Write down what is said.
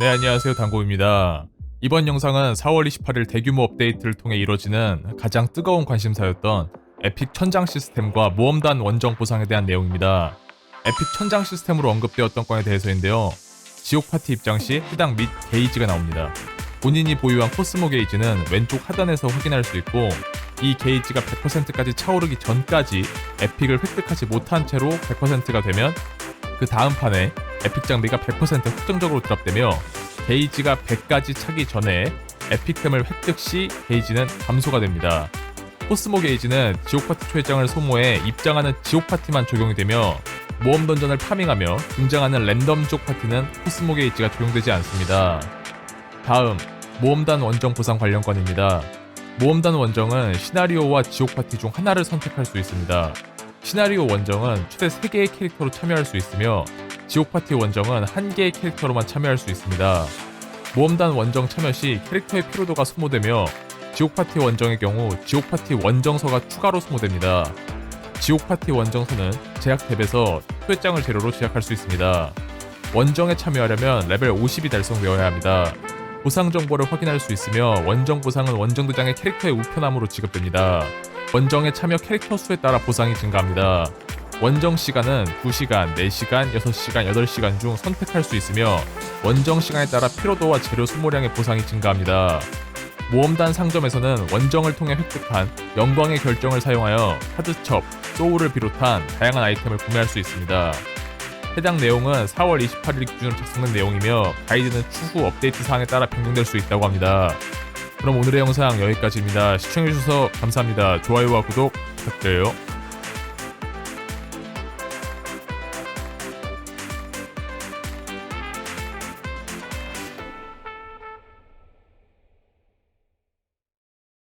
네, 안녕하세요. 당고입니다. 이번 영상은 4월 28일 대규모 업데이트를 통해 이뤄지는 가장 뜨거운 관심사였던 에픽 천장 시스템과 모험단 원정 보상에 대한 내용입니다. 에픽 천장 시스템으로 언급되었던 건에 대해서인데요. 지옥 파티 입장 시 해당 및 게이지가 나옵니다. 본인이 보유한 코스모 게이지는 왼쪽 하단에서 확인할 수 있고 이 게이지가 100%까지 차오르기 전까지 에픽을 획득하지 못한 채로 100%가 되면 그 다음 판에 에픽 장비가 100% 확정적으로 드랍되며 게이지가 100까지 차기 전에 에픽템을 획득 시 게이지는 감소가 됩니다. 코스모 게이지는 지옥 파티 초회장을 소모해 입장하는 지옥 파티만 적용이 되며 모험 던전을 파밍하며 등장하는 랜덤 쪽 파티는 코스모 게이지가 적용되지 않습니다. 다음 모험단 원정 보상 관련 건입니다. 모험단 원정은 시나리오와 지옥 파티 중 하나를 선택할 수 있습니다. 시나리오 원정은 최대 3개의 캐릭터로 참여할 수 있으며 지옥 파티 원정은 한 개의 캐릭터로만 참여할 수 있습니다. 모험단 원정 참여 시 캐릭터의 피로도가 소모되며 지옥 파티 원정의 경우 지옥 파티 원정서가 추가로 소모됩니다. 지옥 파티 원정서는 제약 탭에서 초회장을 재료로 제작할 수 있습니다. 원정에 참여하려면 레벨 50이 달성되어야 합니다. 보상 정보를 확인할 수 있으며 원정 보상은 원정 도장의 캐릭터의 우편함으로 지급됩니다. 원정에 참여 캐릭터 수에 따라 보상이 증가합니다. 원정 시간은 2시간, 4시간, 6시간, 8시간 중 선택할 수 있으며 원정 시간에 따라 피로도와 재료 소모량의 보상이 증가합니다. 모험단 상점에서는 원정을 통해 획득한 영광의 결정을 사용하여 하드첩, 소울을 비롯한 다양한 아이템을 구매할 수 있습니다. 해당 내용은 4월 28일 기준으로 작성된 내용이며 가이드는 추후 업데이트 사항에 따라 변경될 수 있다고 합니다. 그럼 오늘의 영상 여기까지입니다. 시청해주셔서 감사합니다. 좋아요와 구독 부탁드려요.